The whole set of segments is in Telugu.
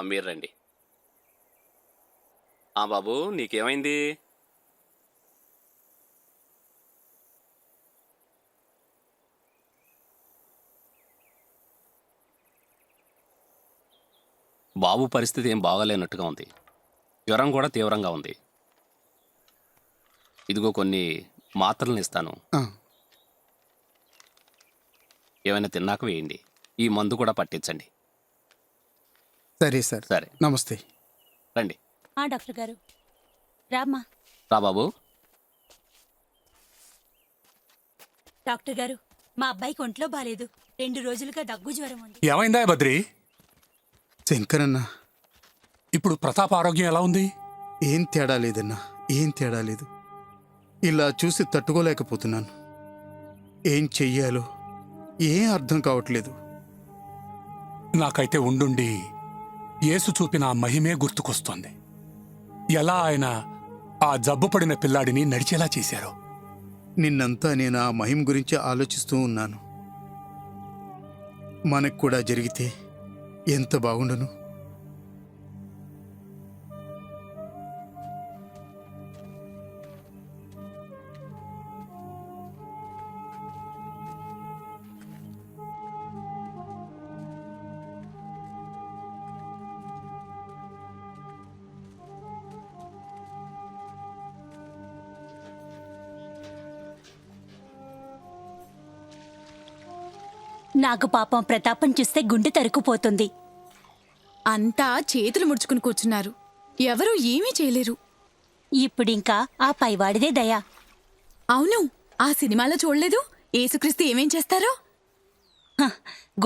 మీరు రండి. ఆ బాబు నీకేమైంది? బాబు పరిస్థితి ఏం బాగాలేనట్టుగా ఉంది. జ్వరం కూడా తీవ్రంగా ఉంది. ఇదిగో కొన్ని మాత్రలను ఇస్తాను. ఏమైనా తిన్నాక వేయండి. ఈ మందు కూడా పట్టించండి. సరే సార్. సరే. నమస్తే. రండి. ఆ డాక్టర్ గారు. రామ్మా. రా బాబు. డాక్టర్ గారు మా అబ్బాయికి ఒంట్లో బాలేదు. రెండు రోజులుగా దగ్గు జ్వరం ఉంది. ఏమైందా బద్రి శంకరన్న ఇప్పుడు ప్రతాప్ ఆరోగ్యం ఎలా ఉంది? ఏం తేడా లేదన్నా ఏం తేడా లేదు. ఇలా చూసి తట్టుకోలేకపోతున్నాను. ఏం చెయ్యాలో ఏం అర్థం కావట్లేదు. నాకైతే ఉండుండి. యేసు చూపిన ఆ మహిమే గుర్తుకొస్తోంది. ఎలా ఆయన ఆ జబ్బు పడిన పిల్లాడిని నడిచేలా చేశారో. నిన్నంతా నేను ఆ మహిమ గురించి ఆలోచిస్తూ ఉన్నాను. మనకు కూడా జరిగితే ఎంత బాగుండును? నాకు పాపం ప్రతాపం చూస్తే గుండె తరుకుపోతుంది అంతా చేతులు ముడుచుకుని కూర్చున్నారు. ఎవరూ ఏమీ చేయలేరు. ఇప్పుడింకా ఆ పైవాడిదే దయ. అవును ఆ సినిమాలో చూడలేదు? ఏసుక్రీస్తు ఏమేం చేస్తారో? హ,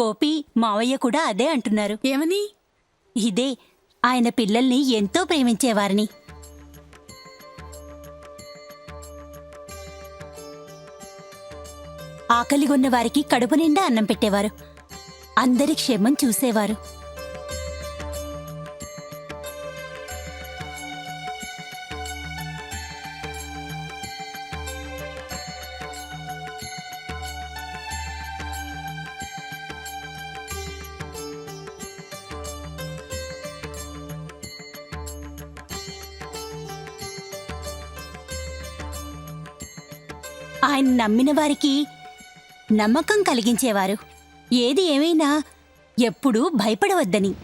గోపి మావయ్య కూడా అదే అంటున్నారు. ఏమని? ఇదే ఆయన పిల్లల్ని ఎంతో ప్రేమించేవారని. ఆకలిగొన్న వారికి కడుపు నిండా అన్నం పెట్టేవారు. అందరి క్షేమం చూసేవారు. ఆయన నమ్మిన వారికి నమ్మకం కలిగించేవారు. ఏది ఏమైనా ఎప్పుడూ భయపడవద్దని.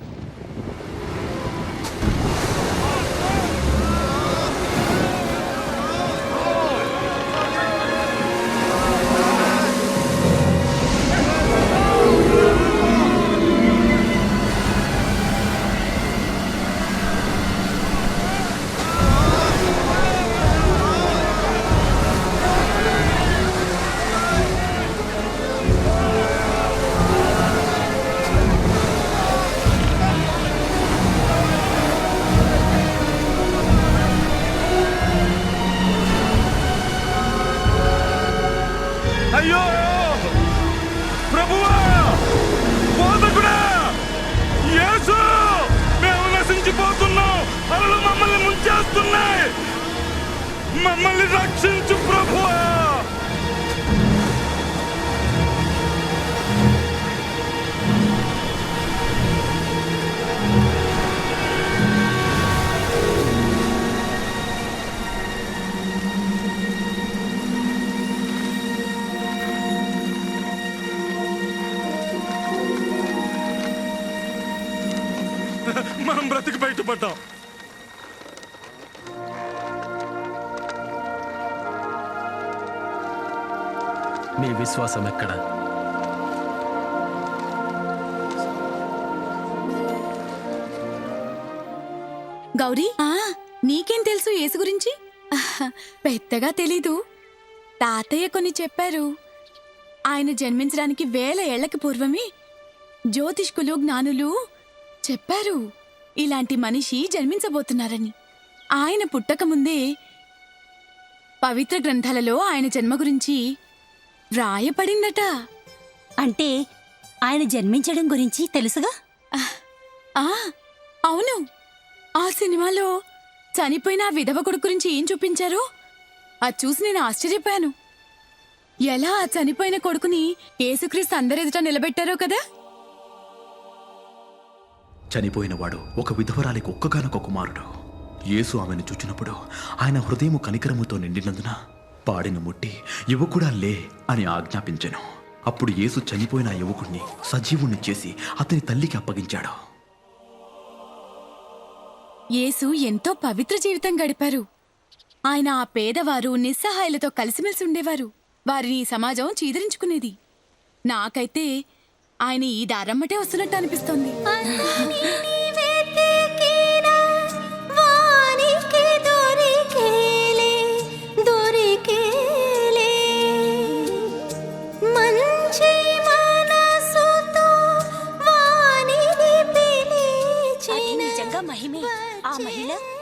బయటపడ్డాం మీ విశ్వాసం ఎక్కడ? గౌరీ? ఆ నీకేం తెలుసు యేసు గురించి? పెద్దగా తెలీదు. తాతయ్య కొన్ని చెప్పారు. ఆయన జన్మించడానికి వేల ఏళ్ళకి పూర్వమే జ్యోతిష్కులు జ్ఞానులు చెప్పారు. ఇలాంటి మనిషి జన్మించబోతున్నారని. ఆయన పుట్టకముందే పవిత్ర గ్రంథాలలో ఆయన జన్మ గురించి వ్రాయపడిందట అంటే ఆయన జన్మించడం గురించి తెలుసుగా? ఆ అవును. ఆ సినిమాలో చనిపోయిన ఆ విధవ కొడుకు గురించి ఏం చూపించారో? అది చూసి నేను ఆశ్చర్యపోయాను. ఎలా ఆ చనిపోయిన కొడుకుని యేసుక్రీస్తు అందరెదుట నిలబెట్టారో కదా? చనిపోయినవాడు ఒక విధవరాలికి ఒక్కగానొక కుమారుడు. యేసు ఆమెను చూచినప్పుడు ఆయన హృదయము కనికరముతో నిండినందున పాడిన ముట్టి యువకుడా లే అని ఆజ్ఞాపించెను. అప్పుడు యేసు చనిపోయిన యువకుణ్ణి సజీవుణ్ణి చేసి అతని తల్లికి అప్పగించాడు. యేసు ఎంతో పవిత్ర జీవితం గడిపారు. ఆయన ఆ పేదవారు నిస్సహాయులతో కలిసిమెలిసి ఉండేవారు. వారిని సమాజం చీదరించుకునేది. నాకైతే ఆయన ఈ దారమ్మటే వస్తున్నట్టు అనిపిస్తోంది.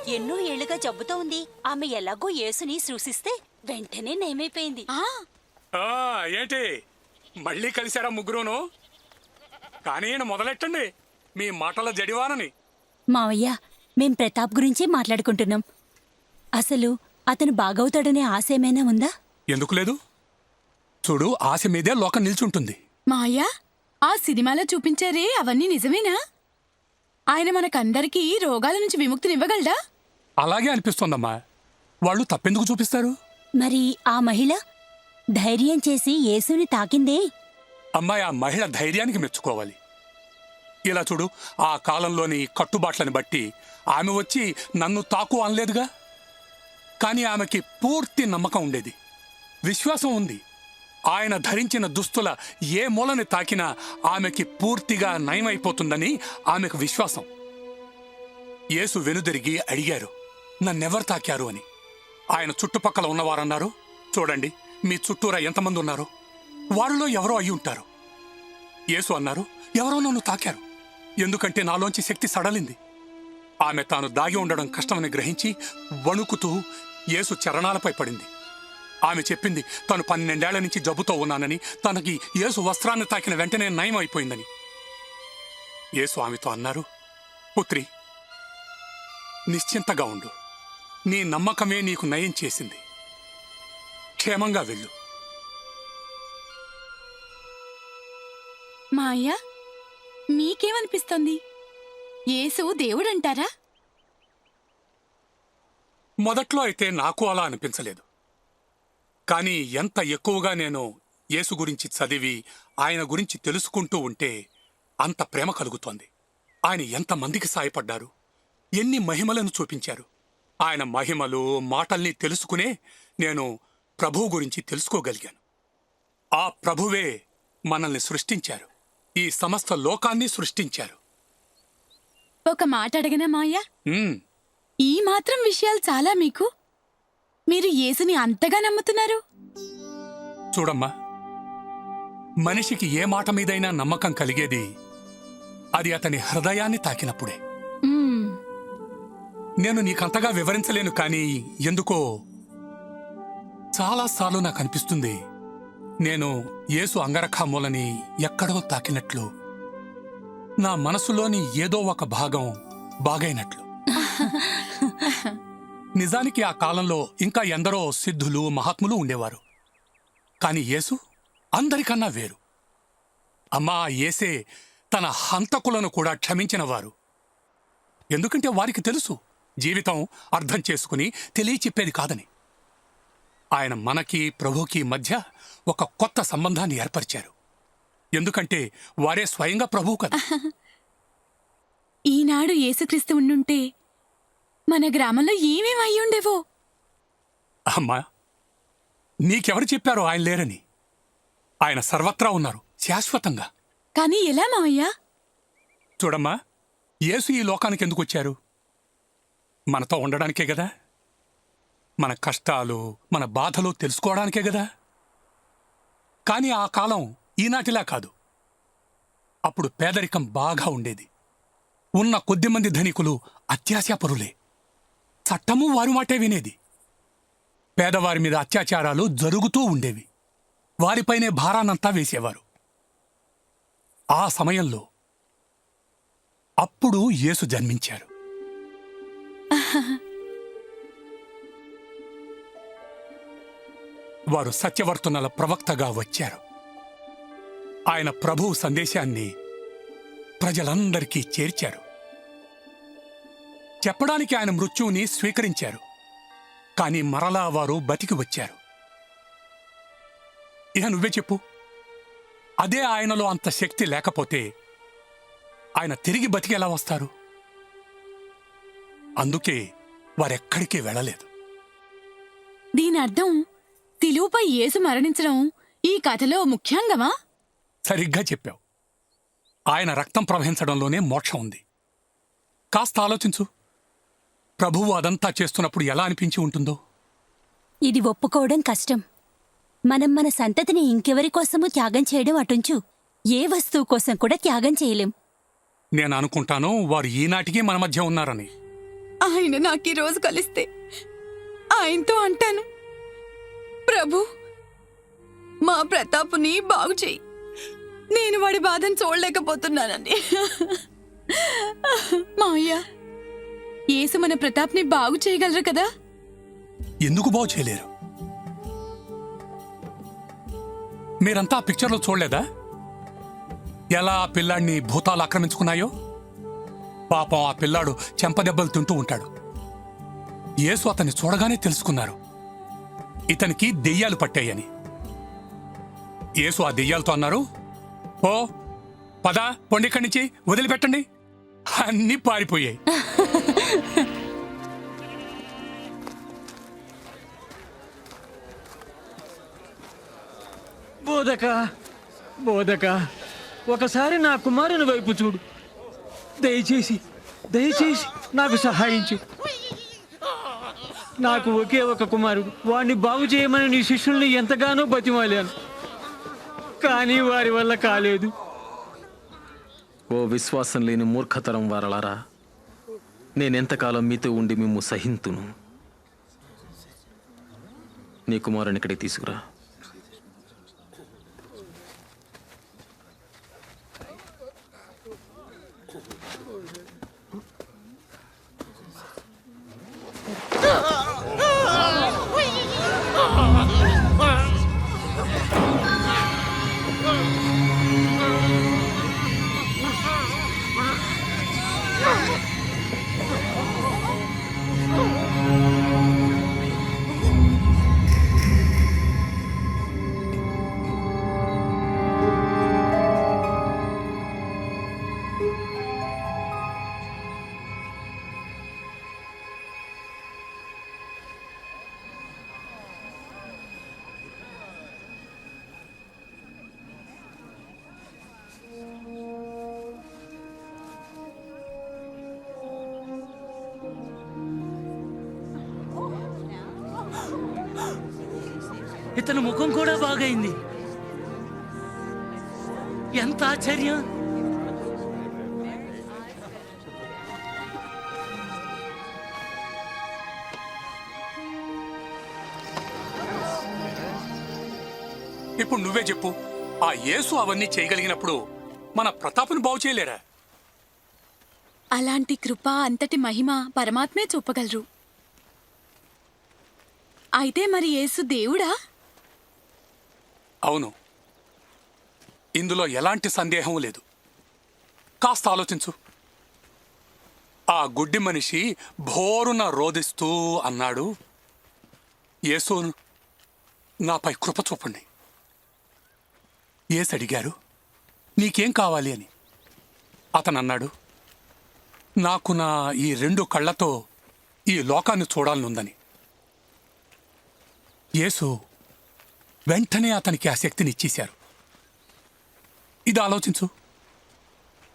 ఎన్నో ఏళ్ళుగా జబ్బుతో ఉంది. ఆమె ఎలాగో యేసుని సృశిస్తే వెంటనే నయమైపోయింది. ఆ ఆ, ఏంటి? మళ్ళీ కలిశారా ముగ్గురును? కానీ ఈయన మొదలెట్టండి. మీ మాటల జడివానని. మావయ్య మేం ప్రతాప్ గురించి మాట్లాడుకుంటున్నాం. అసలు అతను బాగవుతాడనే ఆశ ఏమైనా ఉందా? ఎందుకు లేదు? చూడు ఆశ మీదే లోకం నిల్చుంటుంది. మాయా ఆ సినిమాలో చూపించారే అవన్నీ నిజమేనా? ఆయన మనకందరికీ రోగాల నుంచి విముక్తినివ్వగలడా? అలాగే అనిపిస్తోందమ్మా. వాళ్ళు తప్పెందుకు చూపిస్తారు? మరి ఆ మహిళ ధైర్యం చేసి యేసుని తాకిందే అమ్మాయి ఆ మహిళ ధైర్యానికి మెచ్చుకోవాలి. ఇలా చూడు ఆ కాలంలోని కట్టుబాట్లని బట్టి ఆమె వచ్చి నన్ను తాకు అనలేదుగా? కానీ ఆమెకి పూర్తి నమ్మకం ఉండేది. విశ్వాసం ఉంది. ఆయన ధరించిన దుస్తుల ఏ మూలని తాకినా ఆమెకి పూర్తిగా నయమైపోతుందని ఆమెకు విశ్వాసం. యేసు వెనుదిరిగి అడిగారు నన్నెవరు తాకారు? అని. ఆయన చుట్టుపక్కల ఉన్నవారన్నారు చూడండి మీ చుట్టూరా ఎంతమంది ఉన్నారు? వారిలో ఎవరో అయి ఉంటారు. యేసు అన్నారు ఎవరో నన్ను తాకారు. ఎందుకంటే నాలోంచి శక్తి సడలింది. ఆమె తాను దాగి ఉండడం కష్టమని గ్రహించి వణుకుతూ యేసు చరణాలపై పడింది. ఆమె చెప్పింది తాను పన్నెండేళ్ళ నుంచి జబ్బుతో ఉన్నానని తనకి యేసు వస్త్రాన్ని తాకిన వెంటనే నయం అయిపోయిందని. యేసు ఆమెతో అన్నారు పుత్రి నిశ్చింతగా ఉండు. నీ నమ్మకమే నీకు నయం చేసింది. క్షేమంగా వెళ్ళు. అయ్యా మీకేమనిపిస్తోంది? యేసు దేవుడంటారా? మొదట్లో అయితే నాకు అలా అనిపించలేదు. కానీ ఎంత ఎక్కువగా నేను యేసు గురించి చదివి ఆయన గురించి తెలుసుకుంటూ ఉంటే అంత ప్రేమ కలుగుతోంది. ఆయన ఎంతమందికి సాయపడ్డారు? ఎన్ని మహిమలను చూపించారు? ఆయన మహిమలు మాటల్ని తెలుసుకునే నేను ప్రభువు గురించి తెలుసుకోగలిగాను. ఆ ప్రభువే మనల్ని సృష్టించారు. ఈ సమస్త లోకాన్ని సృష్టించారు. ఒక మాట అడగనా మాయా? ఉమ్, ఈ మాత్రం విషయాలు చాలా మీకు. మీరు యేసుని అంతగా నమ్ముతున్నారు? చూడమ్మా మనిషికి ఏ మాట మీదైనా నమ్మకం కలిగేది అది అతని హృదయాన్ని తాకినప్పుడే. మ్మ్. నేను నీకంతగా వివరించలేను కానీ ఎందుకో చాలాసార్లు నాకు అనిపిస్తుంది నేను యేసు అంగరఖామూలని ఎక్కడో తాకినట్లు నా మనసులోని ఏదో ఒక భాగం బాగైనట్లు. నిజానికి ఆ కాలంలో ఇంకా ఎందరో సిద్ధులు మహాత్ములు ఉండేవారు. కాని యేసు అందరికన్నా వేరు. అమ్మా యేసే తన హంతకులను కూడా క్షమించినవారు. ఎందుకంటే వారికి తెలుసు జీవితం అర్థం చేసుకుని తెలియచెప్పేది కాదని. ఆయన మనకి ప్రభుకి మధ్య ఒక కొత్త సంబంధాన్ని ఏర్పరిచారు. ఎందుకంటే వారే స్వయంగా ప్రభువు కదా. ఈనాడు యేసుక్రీస్తు ఉండుంటే మన గ్రామంలో ఏమేం అయి ఉండేవో? అమ్మా నీకెవరు చెప్పారో ఆయన లేరని. ఆయన సర్వత్రా ఉన్నారు శాశ్వతంగా. కానీ ఎలా మావయ్యా? చూడమ్మా యేసు ఈ లోకానికి ఎందుకు వచ్చారు? మనతో ఉండడానికే కదా. మన కష్టాలు మన బాధలు తెలుసుకోవడానికే కదా కానీ ఆ కాలం ఈనాటిలా కాదు. అప్పుడు పేదరికం బాగా ఉండేది. ఉన్న కొద్దిమంది ధనికులు అత్యాశాపరులే చట్టము వారి మాటే వినేది. పేదవారి మీద అత్యాచారాలు జరుగుతూ ఉండేవి. వారిపైనే భారానంతా వేసేవారు. ఆ సమయంలో అప్పుడు యేసు జన్మించారు. వారు సత్యవర్తనల ప్రవక్తగా వచ్చారు. ఆయన ప్రభువు సందేశాన్ని ప్రజలందరికీ చేర్చారు. చెప్పడానికి ఆయన మృత్యువుని స్వీకరించారు. కానీ మరలా వారు బతికి వచ్చారు. ఇహ నువ్వే చెప్పు. అదే ఆయనలో అంత శక్తి లేకపోతే ఆయన తిరిగి బతికి ఎలా వస్తారు? అందుకే వారెక్కడికి వెళ్ళలేదు. దీని అర్థం తిలువుపై యేసు మరణించడం ఈ కథలో ముఖ్యాంగమా? సరిగ్గా చెప్పావు. ఆయన రక్తం ప్రవహించడంలోనే మోక్షం ఉంది. కాస్త ఆలోచించు. ప్రభువు అదంతా చేస్తున్నప్పుడు ఎలా అనిపించి ఉంటుందో? ఇది ఒప్పుకోవడం కష్టం. మనం మన సంతతిని ఇంకెవరి కోసమూ త్యాగం చేయడం అటుంచు. ఏ వస్తువు కోసం కూడా త్యాగం చేయలేం. నేను అనుకుంటాను వారు ఈనాటికి మన మధ్య ఉన్నారని. ఆయన నాకు ఈ రోజు కలిస్తే ఆయనతో అంటాను. ప్రభు మా ప్రతాప్ని బాగు చెయ్యి నేను వాడి బాధను చూడలేకపోతున్నానని. అయ్యా ఏసు మన ప్రతాప్ని బాగు చేయగలరు కదా? ఎందుకు బాగు చేయలేరు? మీరంతా ఆ పిక్చర్లో చూడలేదా? ఎలా ఆ పిల్లాడిని భూతాలు ఆక్రమించుకున్నాయో? పాపం ఆ పిల్లాడు చెంపదెబ్బలు తింటూ ఉంటాడు. యేసు అతన్ని చూడగానే తెలుసుకున్నారు. ఇతనికి దెయ్యాలు పట్టాయని. యేసు ఆ దెయ్యాలతో అన్నారు ఓ పద పొండి ఇక్కడి నుంచి వదిలిపెట్టండి. అన్నీ పారిపోయాయి. బోధక బోధక ఒకసారి నా కుమారుని వైపు చూడు. దయచేసి దయచేసి నాకు సహాయించు. నాకు ఒకే ఒక కుమారుడు. వాడిని బాగు చేయమని నీ శిష్యుల్ని ఎంతగానో బతిమాలాను. కానీ వారి వల్ల కాలేదు. ఓ విశ్వాసం లేని మూర్ఖతరం వారలారా. నేనెంతకాలం మీతో ఉండి మేము సహింతును. నీ కుమారుని ఇక్కడికి తీసుకురా. ఇతని ముఖం కూడా బాగైంది. ఎంత ఆశ్చర్యం. ఇప్పుడు నువ్వే చెప్పు ఆ యేసు అవన్నీ చేయగలిగినప్పుడు మన ప్రతాపుని బాగు చేయలేరా? అలాంటి కృప అంతటి మహిమ పరమాత్మే చూపగలరు. అయితే మరి యేసు దేవుడా? అవును. ఇందులో ఎలాంటి సందేహం లేదు. కాస్త ఆలోచించు. ఆ గుడ్డి మనిషి భోరున రోధిస్తూ అన్నాడు యేసు నాపై కృప చూపండి. ఏసు అడిగారు నీకేం కావాలి అని? అతను అన్నాడు నాకు నా ఈ రెండు కళ్ళతో ఈ లోకాన్ని చూడాలనుందని. యేసు వెంటనే అతనికి ఆ శక్తిని ఇచ్చేశారు. ఇది ఆలోచించు.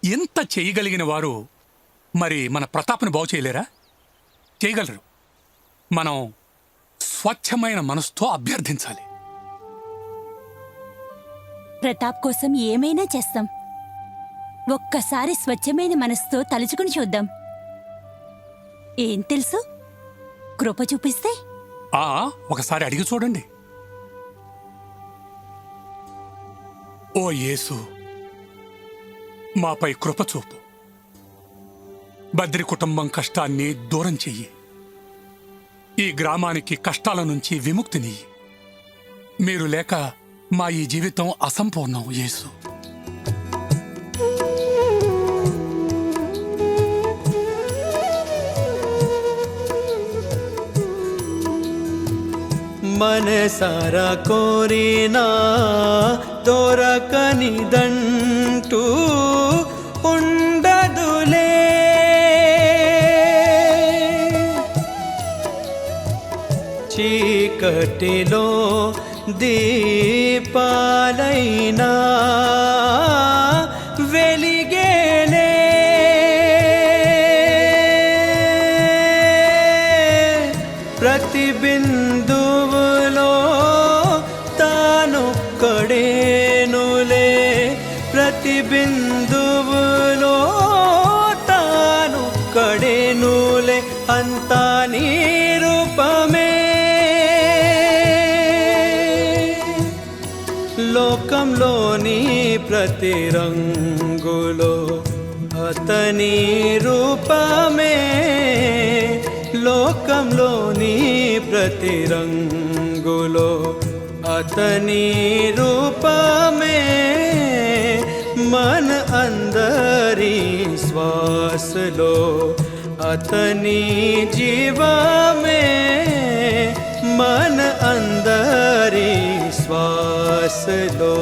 ఎంత చేయగలిగిన వారు మరి మన ప్రతాప్ని బాగు చేయలేరా? చేయగలరు. మనం స్వచ్ఛమైన మనసుతో అభ్యర్థించాలి. ప్రతాప్ కోసం ఏమైనా చేస్తాం. ఒక్కసారి స్వచ్ఛమైన మనసుతో తలుచుకుని చూద్దాం. ఏం తెలుసు? కృప చూపిస్తే? ఆ ఒకసారి అడిగి చూడండి. ఓ యేసు మాపై కృపచూపు బద్రి కుటుంబం కష్టాన్ని దూరం చెయ్యి. ఈ గ్రామానికి కష్టాల నుంచి విముక్తిని మీరు లేక మా ఈ జీవితం అసంపూర్ణం యేసు. మనసారా కోరినా? దొరకనిదంటూ ఉండదులే. చీకటిలో దీపాలైనా ప్రతి రంగులో అతని రూపమే లోకంలోని ప్రతి రంగులో అతని రూపమే మన అందరి శ్వాసలో అతని జీవమే మన అందరి శ్వాసలో